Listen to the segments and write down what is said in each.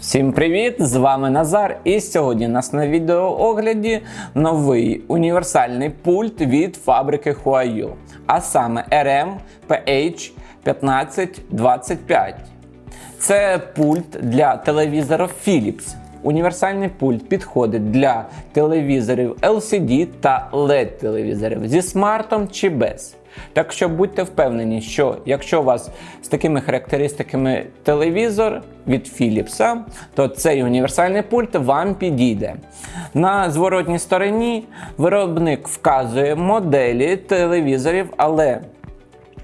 Всім привіт! З вами Назар. І сьогодні у нас на відеоогляді новий універсальний пульт від фабрики Huayu, а саме RM PH 1525. Це пульт для телевізорів Philips. Універсальний пульт підходить для телевізорів LCD та LED телевізорів зі смартом чи без. Так що будьте впевнені, що якщо у вас з такими характеристиками телевізор від Philips, то цей універсальний пульт вам підійде. На зворотній стороні виробник вказує моделі телевізорів, але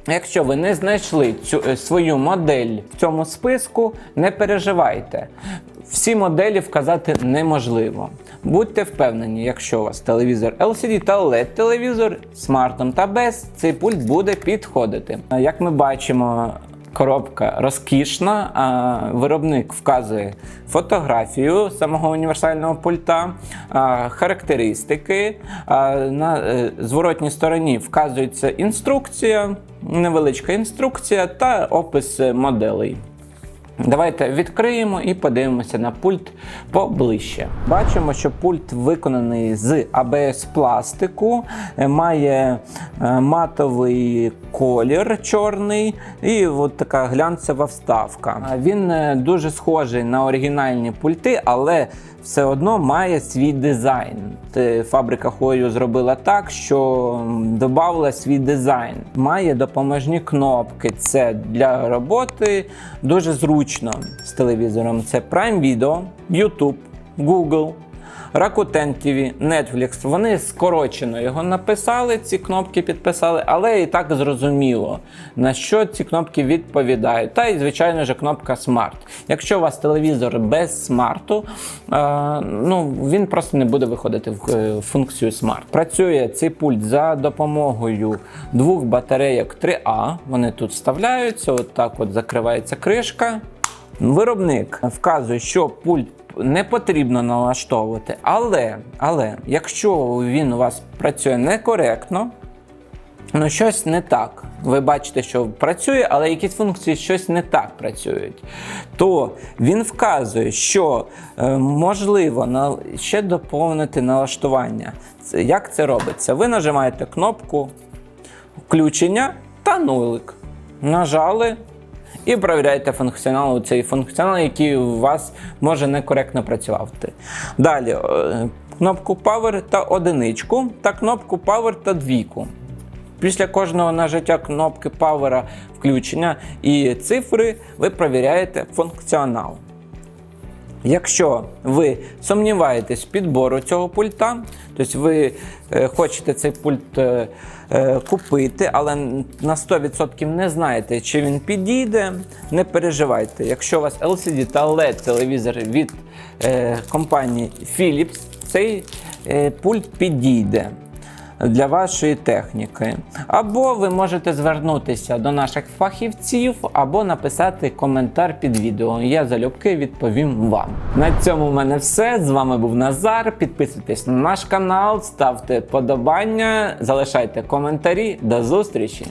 Якщо ви не знайшли цю е, свою модель в цьому списку, не переживайте. Всі моделі вказати неможливо. Будьте впевнені, якщо у вас телевізор LCD та LED телевізор смартом та без, цей пульт буде підходити. Як ми бачимо, коробка розкішна, а виробник вказує фотографію самого універсального пульта, характеристики. На е, зворотній стороні вказується інструкція, невеличка інструкція та опис моделей. Давайте відкриємо і подивимося на пульт поближче. Бачимо, що пульт виконаний з АБС пластику, е, має е, матовий колір чорний і от така глянцева вставка. Він е, дуже схожий на оригінальні пульти, але все одно має свій дизайн. Фабрика Хою зробила так, що м, додавала свій дизайн. Має допоможні кнопки. Це для роботи дуже зручно з телевізором. Це Prime Video, YouTube, Google. Rakuten TV, Netflix, вони скорочено його написали, ці кнопки підписали, але і так зрозуміло, на що ці кнопки відповідають. Та й, звичайно ж, кнопка Smart. Якщо у вас телевізор без смарту, е, ну, він просто не буде виходити в е, функцію Smart. Працює цей пульт за допомогою двох батарейок 3А. Вони тут вставляються, от от закривається кришка. Виробник вказує, що пульт не потрібно налаштовувати, але, але якщо він у вас працює некоректно, ну щось не так. Ви бачите, що працює, але якісь функції щось не так працюють. То він вказує, що е, можливо ще доповнити налаштування. Як це робиться? Ви нажимаєте кнопку включення та нулик. Нажали і перевіряєте функціонал цей функціонал, який у вас може некоректно працювати. Далі е, кнопку Power та одиничку, та кнопку Power та двійку. Після кожного нажиття кнопки Power включення і цифри ви перевіряєте функціонал. Якщо ви сумніваєтесь в підбору цього пульта, тобто ви е, хочете цей пульт е, е, купити, але на 100% не знаєте, чи він підійде, не переживайте. Якщо у вас LCD та LED телевізор від компанії Philips, цей пульт підійде для вашої техніки. Або ви можете звернутися до наших фахівців, або написати коментар під відео. Я залюбки відповім вам. На цьому в мене все. З вами був Назар. Підписуйтесь на наш канал, ставте подобання, залишайте коментарі. До зустрічі!